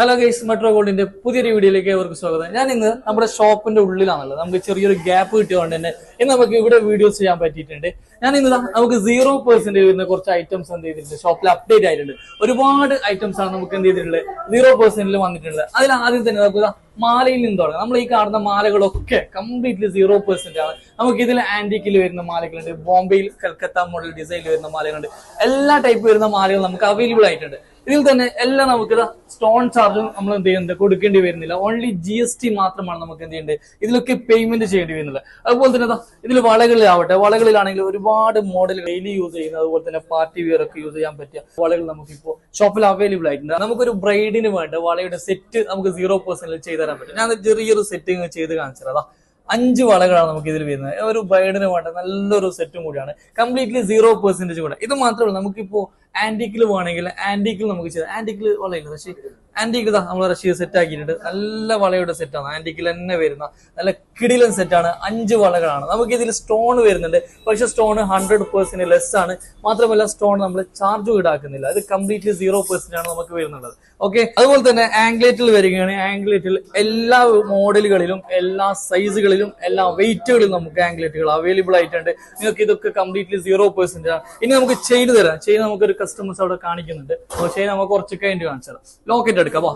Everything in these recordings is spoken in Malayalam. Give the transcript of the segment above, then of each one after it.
ഹലോ ഗൈസ് മെട്രോ ഗോൾഡിന്റെ പുതിയൊരു വീഡിയോയിലേക്ക് അവർക്ക് സ്വാഗതം. ഞാൻ ഇന്ന് നമ്മുടെ ഷോപ്പിന്റെ ഉള്ളിലാണല്ലോ നമുക്ക് ചെറിയൊരു ഗ്യാപ്പ് കിട്ടിയതുകൊണ്ട് തന്നെ ഇന്ന് നമുക്ക് ഇവിടെ വീഡിയോസ് ചെയ്യാൻ പറ്റിയിട്ടുണ്ട്. ഞാൻ ഇന്ന് നമുക്ക് സീറോ പെർസെന്റ് വരുന്ന കുറച്ച് ഐറ്റംസ് എന്ത് ചെയ്തിട്ടുണ്ട്. ഷോപ്പിൽ അപ്ഡേറ്റ് ആയിട്ടുണ്ട്. ഒരുപാട് ഐറ്റംസ് ആണ് നമുക്ക് എന്ത് ചെയ്തിട്ടുള്ളത്? സീറോ പെർസെന്റിൽ വന്നിട്ടുള്ളത്. അതിൽ ആദ്യം തന്നെ നമുക്ക് മാലയിൽ നിന്ന് തുടങ്ങാം. നമ്മൾ ഈ കാണുന്ന മാലകളൊക്കെ കംപ്ലീറ്റ്ലി സീറോ പെർസെന്റ് ആണ്. നമുക്ക് ഇതിൽ ആന്റിക്കിൽ വരുന്ന മാലകളുണ്ട്. ബോംബെയിൽ കൽക്കത്ത മോഡൽ ഡിസൈനിൽ വരുന്ന മാലകളുണ്ട്. എല്ലാ ടൈപ്പ് വരുന്ന മാലകൾ നമുക്ക് അവൈലബിൾ ആയിട്ടുണ്ട്. ഇതിൽ തന്നെ എല്ലാം നമുക്ക് സ്റ്റോൺ ചാർജും നമ്മൾ എന്ത് ചെയ്യുന്നുണ്ട്? കൊടുക്കേണ്ടി വരുന്നില്ല. ഓൺലി ജി എസ് ടി മാത്രമാണ് നമുക്ക് എന്ത് ചെയ്യേണ്ടത്? ഇതിലൊക്കെ പേയ്മെന്റ് ചെയ്യേണ്ടി വരുന്നില്ല അതുപോലെ തന്നെ ഇതിൽ വളകളിലാവട്ടെ. വളകളിലാണെങ്കിൽ ഒരുപാട് മോഡൽ ഡെയിലി യൂസ് ചെയ്യുന്ന അതുപോലെ തന്നെ പാർട്ടി വെയർ ഒക്കെ യൂസ് ചെയ്യാൻ പറ്റിയ വളകൾ നമുക്ക് ഇപ്പോൾ ഷോപ്പിൽ അവൈലബിൾ ആയിട്ടുണ്ട്. നമുക്കൊരു ബ്രൈഡിന് വേണ്ട വളയുടെ സെറ്റ് നമുക്ക് സീറോ പെർസെന്റിൽ ചെയ്തു തരാൻ പറ്റും. ഞാൻ ചെറിയൊരു സെറ്റിംഗ് ചെയ്ത് കാണിച്ചത് അഞ്ച് വളകളാണ് നമുക്ക് ഇതിൽ വരുന്നത്. ഒരു ബ്രൈഡിന് വേണ്ട നല്ലൊരു സെറ്റും കൂടിയാണ്. കംപ്ലീറ്റ്ലി സീറോ പെർസെന്റേജ് കൂടെ. ഇത് മാത്രമല്ല നമുക്കിപ്പോ ആന്റിക്കിൽ വേണമെങ്കിൽ ആന്റിക്കിൽ നമുക്ക് ചെയ്യാം. ആന്റിക്കിൽ വളയില്ല പക്ഷേ ആന്റിക്കിൽ നമ്മൾ റഷ്യ സെറ്റ് ആക്കിയിട്ടുണ്ട്. നല്ല വളയുടെ സെറ്റാണ് ആന്റിക്കിൽ തന്നെ വരുന്ന നല്ല കിടിലൻ സെറ്റാണ് അഞ്ച് വളകളാണ്. നമുക്ക് ഇതിൽ സ്റ്റോൺ വരുന്നുണ്ട്. പക്ഷെ സ്റ്റോൺ ഹൺഡ്രഡ് പെർസെന്റ് ലെസ് ആണ്. മാത്രമല്ല സ്റ്റോൺ നമ്മൾ ചാർജ് ഈടാക്കുന്നില്ല. അത് കംപ്ലീറ്റ്ലി സീറോ പെർസെന്റ് ആണ് നമുക്ക് വരുന്നുള്ളത്. ഓക്കെ അതുപോലെ തന്നെ ആംഗ്ലേറ്റിൽ വരികയാണ് ആംഗ്ലേറ്റിൽ എല്ലാ മോഡലുകളിലും എല്ലാ സൈസുകളിലും എല്ലാ വെയിറ്റുകളിലും നമുക്ക് ആംഗ്ലേറ്റുകൾ അവൈലബിൾ ആയിട്ടുണ്ട്. നിങ്ങൾക്ക് ഇതൊക്കെ കംപ്ലീറ്റ്ലി സീറോ പെർസെന്റ് ആണ്. ഇനി നമുക്ക് ചെയിൻ തരാം. ചെയിൻ നമുക്കൊരു കസ്റ്റമേഴ്സ് അവിടെ കാണിക്കുന്നുണ്ട്. പക്ഷേ നമുക്ക് കുറച്ച് കഴിഞ്ഞിട്ട് കാണിച്ചു തരാം ലോക്കറ്റ് എടുക്കാം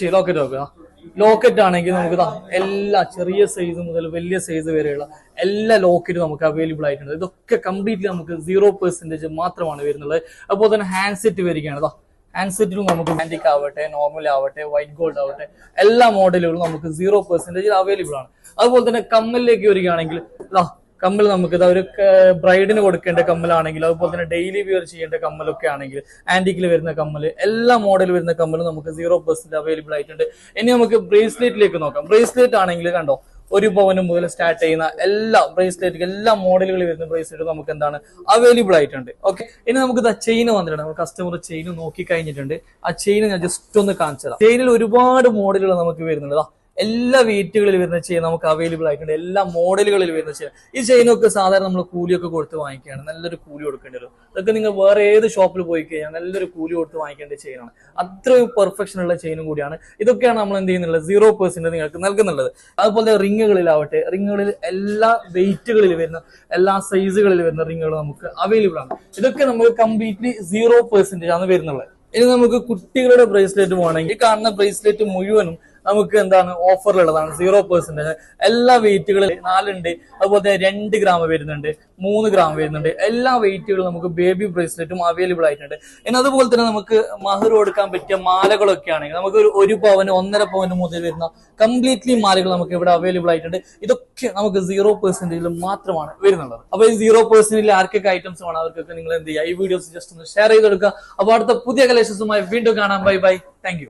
ശരി ലോക്കറ്റ് നോക്കുക ലോക്കറ്റ് ആണെങ്കിൽ നമുക്ക് എല്ലാ ചെറിയ സൈസ് മുതൽ വലിയ സൈസ് വരെയുള്ള എല്ലാ ലോക്കറ്റും നമുക്ക് അവൈലബിൾ ആയിട്ടുണ്ട്. ഇതൊക്കെ കംപ്ലീറ്റ്ലി നമുക്ക് സീറോ പെർസെന്റേജ് മാത്രമാണ് വരുന്നത്. അതുപോലെ തന്നെ ഹാൻഡ് സെറ്റ് വരികയാണ് ഹാൻഡ് സെറ്റിലും നമുക്ക് മാൻഡിക് ആവട്ടെ നോർമൽ ആവട്ടെ വൈറ്റ് ഗോൾഡ് ആവട്ടെ എല്ലാ മോഡലുകളും നമുക്ക് സീറോ പെർസെന്റേജിൽ അവൈലബിൾ ആണ്. അതുപോലെ തന്നെ കമ്മലിലേക്ക് വരികയാണെങ്കിൽ കമ്മൽ നമുക്ക് ഇത് ഒരു ബ്രൈഡിന് കൊടുക്കേണ്ട കമ്മലാണെങ്കിൽ അതുപോലെ തന്നെ ഡെയിലി വിയർ ചെയ്യേണ്ട കമ്മലൊക്കെ ആണെങ്കിൽ ആന്റിക്കിൽ വരുന്ന കമ്മൽ എല്ലാ മോഡൽ വരുന്ന കമ്മലും നമുക്ക് സീറോ പെർസെന്റ് അവൈലബിൾ ആയിട്ടുണ്ട്. ഇനി നമുക്ക് ബ്രേസ്ലെറ്റിലേക്ക് നോക്കാം. ബ്രേസ്ലെറ്റ് ആണെങ്കിൽ കണ്ടോ ഒരു പവന് മുതൽ സ്റ്റാർട്ട് ചെയ്യുന്ന എല്ലാ ബ്രേസ്ലെറ്റ് എല്ലാ മോഡലുകളിൽ വരുന്ന ബ്രേസ്ലെറ്റ് നമുക്ക് എന്താണ്? അവൈലബിൾ ആയിട്ടുണ്ട്. ഓക്കെ ഇനി നമുക്ക് ചെയിൻ വന്നിട്ടുണ്ട്. കസ്റ്റമർ ചെയിൻ നോക്കി കഴിഞ്ഞിട്ടുണ്ട്. ആ ചെയിൻ ഞാൻ ജസ്റ്റ് ഒന്ന് കാണിച്ചതാണ് ചെയിനിൽ ഒരുപാട് മോഡലുകൾ നമുക്ക് വരുന്നുണ്ട്. എല്ലാ വെയിറ്റുകളിൽ വരുന്ന ചെയിൻ നമുക്ക് അവൈലബിൾ ആയിട്ടുണ്ട്. എല്ലാ മോഡലുകളിൽ വരുന്ന ചെയിൻ. ഈ ചെയിനൊക്കെ സാധാരണ നമ്മൾ കൂലിയൊക്കെ കൊടുത്ത് വാങ്ങിക്കുകയാണ്. നല്ലൊരു കൂലി കൊടുക്കേണ്ടി വരും. ഇതൊക്കെ നിങ്ങൾ വേറെ ഏത് ഷോപ്പിൽ പോയി കഴിഞ്ഞാൽ നല്ലൊരു കൂലി കൊടുത്ത് വാങ്ങിക്കേണ്ട ചെയിനാണ്. അത്രയും പെർഫെക്ഷൻ ഉള്ള ചെയിനും കൂടിയാണ്. ഇതൊക്കെയാണ് നമ്മൾ എന്ത് ചെയ്യുന്നുള്ളത്? സീറോ പെർസെന്റ് നിങ്ങൾക്ക് നൽകുന്നുള്ളത്. അതുപോലെ റിങ്ങുകളിലാവട്ടെ റിങ്ങുകളിൽ എല്ലാ വെയിറ്റുകളിൽ വരുന്ന എല്ലാ സൈസുകളിൽ വരുന്ന റിങ്ങുകൾ നമുക്ക് അവൈലബിൾ ആണ്. ഇതൊക്കെ നമ്മൾ കംപ്ലീറ്റ്ലി സീറോ പെർസെന്റേജ് ആണ് വരുന്നുള്ളത് ഇനി നമുക്ക് കുട്ടികളുടെ ബ്രേസ്ലെറ്റ് പോകണമെങ്കിൽ ഈ കാണുന്ന ബ്രേസ്ലെറ്റ് മുഴുവനും നമുക്ക് എന്താണ് ഓഫറിലുള്ളതാണ് സീറോ പെർസെന്റേജ് എല്ലാ വെയിറ്റുകളും നാലുണ്ട് അതുപോലെ തന്നെ രണ്ട് ഗ്രാം വരുന്നുണ്ട് മൂന്ന് ഗ്രാം വരുന്നുണ്ട്. എല്ലാ വെയിറ്റുകളും നമുക്ക് ബേബി ബ്രേസ്ലെറ്റും അവൈലബിൾ ആയിട്ടുണ്ട്. ഇനി അതുപോലെ തന്നെ നമുക്ക് മഹർ കൊടുക്കാൻ പറ്റിയ മാലകളൊക്കെ ആണെങ്കിൽ നമുക്ക് ഒരു പവന് ഒന്നര പവന് മുതൽ വരുന്ന കംപ്ലീറ്റ്ലി മാലകൾ നമുക്ക് ഇവിടെ അവൈലബിൾ ആയിട്ടുണ്ട്. ഇതൊക്കെ നമുക്ക് സീറോ പെർസെന്റേജിൽ മാത്രമാണ് വരുന്നുള്ളത്. അപ്പൊ ഈ സീറോ പെർസെന്റേജിൽ ആർക്കൊക്കെ ഐറ്റംസ് വേണം അവർക്കൊക്കെ നിങ്ങൾ എന്ത് ചെയ്യുക? ഈ വീഡിയോസ് ജസ്റ്റ് ഒന്ന് ഷെയർ ചെയ്ത് കൊടുക്കുക. അപ്പൊ അടുത്ത പുതിയ കളക്ഷൻസുമായി വീണ്ടും കാണാം. Bye bye thank